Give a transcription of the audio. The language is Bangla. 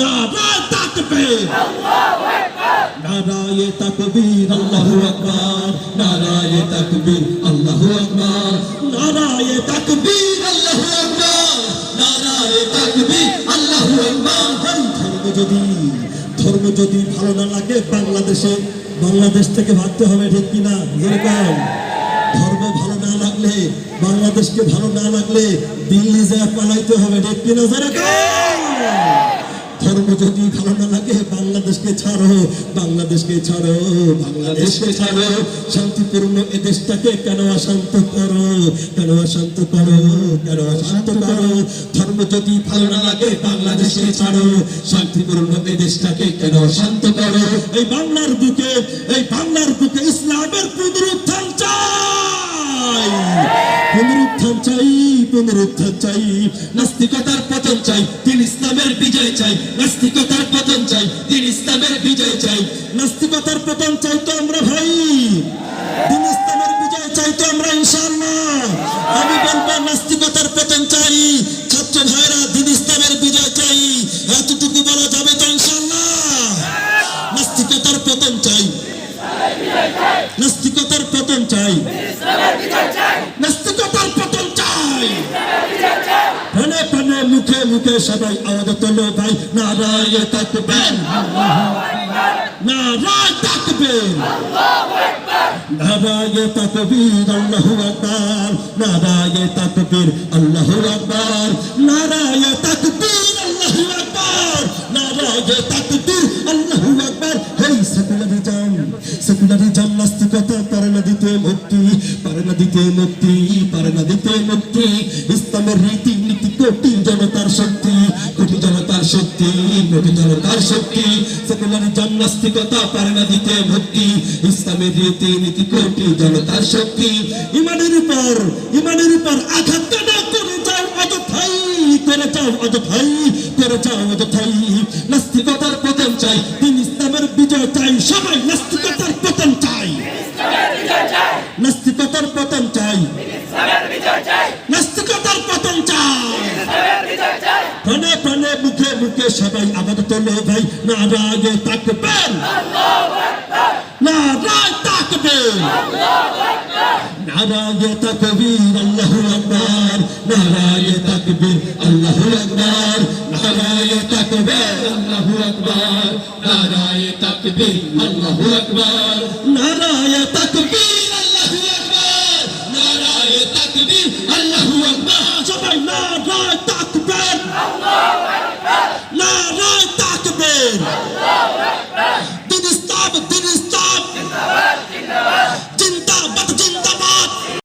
আকবার ধর্ম যদি ধর্ম যদি ভালো না লাগে বাংলাদেশে বাংলাদেশ থেকে ভাবতে হবে ঠিক কিনা ধর্ম ভালো না লাগলে বাংলাদেশকে ভালো না লাগলে দিল্লি যা পালাইতে হবে ঠিক কিনা যেরকম ধর্ম যদি ভালো না লাগে বাংলাদেশকে ছাড়ো বাংলাদেশকে ছাড়ো বাংলাদেশকে ছাড়ো। শান্তিপূর্ণ এ দেশটাকে কেন অশান্ত করো? কেন অশান্ত করো? কেন অশান্ত করো। ধর্ম যদি ভালো না লাগে বাংলাদেশকে ছাড়ো। শান্তিপূর্ণ এ দেশটাকে কেন অশান্ত করো? এই বাংলার বুকে এই বাংলার বুকে ইসলামের পুনরুত্থান চাই। পুনরুত্থান চাই। পুনরুত্থান চাই, নাস্তিকতার পতন চাই, দিন ইসলামের বিজয় চাই, নাস্তিকতার পতন চাই, দিন ইসলামের বিজয় চাই। নাস্তিকতার পতন চাই তো আমরা ভাই। নাস্তিকতার পতন চাই। বলা যাবে তো নাস্তিকতার চাই। নাস্তিকতার চাই। মুখে সবাই আওয়াজ তোলো ভাই, নারায় তাকবেন নারায় তাকবেন নারায় তাকবীর আল্লাহু আকবার। নারায় তাকবীর আল্লাহু আকবার। নারায় তাকবীর আল্লাহু আকবার। নারায় তাকবীর আল্লাহু আকবার। হেই নাস্তিকতা পারে না দিতে মুক্তি পারে না দিতে মুক্তি পারে না দিতে মুক্তি। ইসলামের রীতি নীতি কোটি শক্তি কোটি জনতার শক্তি সেকুলারিজম নাস্তিকতা পারে না দিতে মুক্তি ইসলামের রীতি নীতি কোটি জনতার শক্তি ইমানের উপর ইমানের উপর আঘাত কেন করে যাও অযথাই করে যাও অযথাই করে যাও অযথাই। নাস্তিকতার পতন চাই দিন ইসলামের বিজয় চাই সবাই নাস্তিকতার পতন চাই। নাস্তিকতার পতন চাই। নাস্তিকতার পতন চাই। মুখে সবাই আবার তোলো ভাই? নারায় তাকবেন নারায় তাকবেন নারায় তাকবীর আল্লাহু আকবার। নারায় তাকবীর আল্লাহু আকবার। নারায় তাকবীর আল্লাহু আকবার। নারায় তাকবীর আল্লাহু আকবার। নারায়